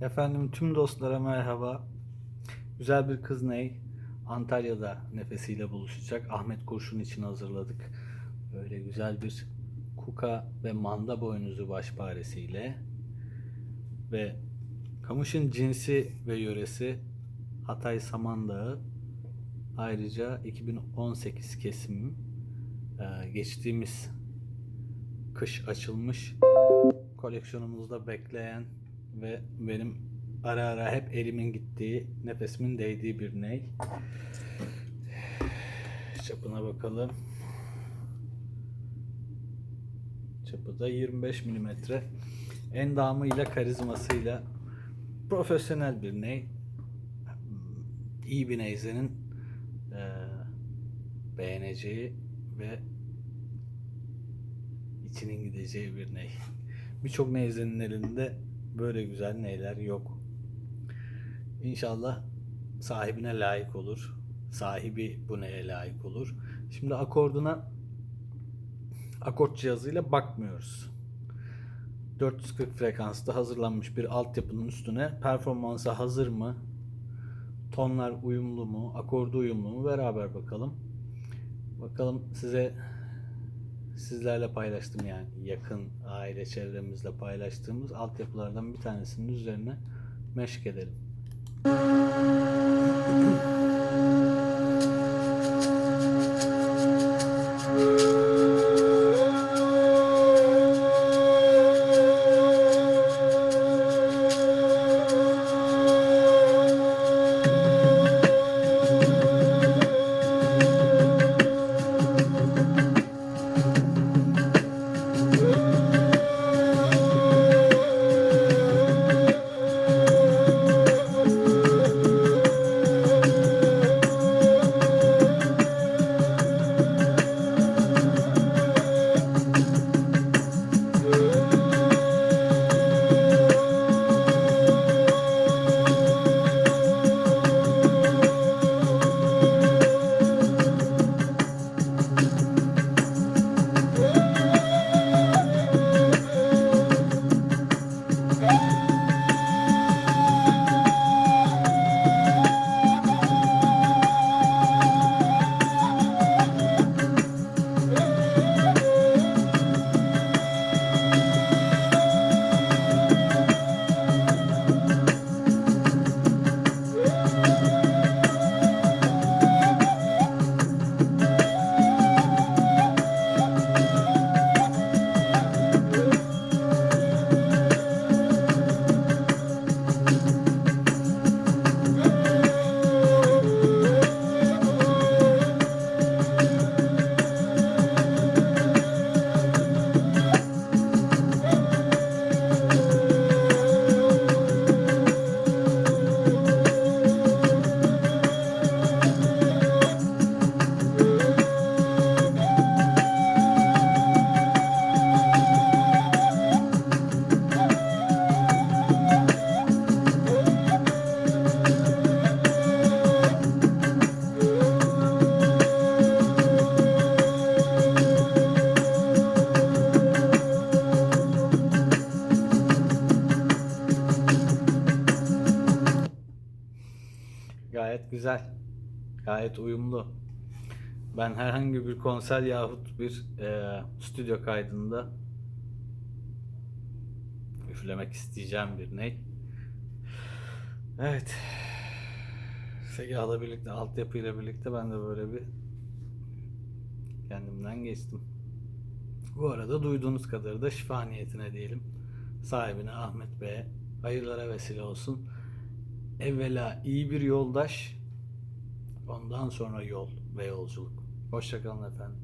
Efendim tüm dostlara merhaba. Güzel bir kız ney? Antalya'da nefesiyle buluşacak. Ahmet Kurşun için hazırladık. Böyle güzel bir kuka ve manda boynuzu başparesiyle ve kamışın cinsi ve yöresi Hatay Samandağı. Ayrıca 2018 kesim e, geçtiğimiz kış açılmış koleksiyonumuzda bekleyen ve benim ara ara hep elimin gittiği, nefesimin değdiği bir ney. Çapına bakalım. Çapı da 25 milimetre. Endamıyla, karizmasıyla profesyonel bir ney. İyi bir neyzenin eee, beğeneceği ve içinin gideceği bir ney. Birçok neyzenin elinde böyle güzel neyler yok. İnşallah sahibine layık olur. Sahibi bu neye layık olur. Şimdi akorduna akort cihazıyla bakmıyoruz. 440 frekansta hazırlanmış bir altyapının üstüne performansa hazır mı? Tonlar uyumlu mu? Akordu uyumlu mu? Beraber bakalım. Bakalım size sizlerle paylaştım yani yakın aile çevremizle paylaştığımız altyapılardan bir tanesinin üzerine meşk edelim. Gayet güzel. Gayet uyumlu. Ben herhangi bir konser yahut bir e, stüdyo kaydında üflemek isteyeceğim bir ney. Evet. Segah'la birlikte, altyapıyla birlikte ben de böyle bir kendimden geçtim. Bu arada duyduğunuz kadarı da şifa niyetine diyelim. Sahibine Ahmet Bey'e hayırlara vesile olsun. Evvela iyi bir yoldaş, ondan sonra yol ve yolculuk. Hoşçakalın efendim.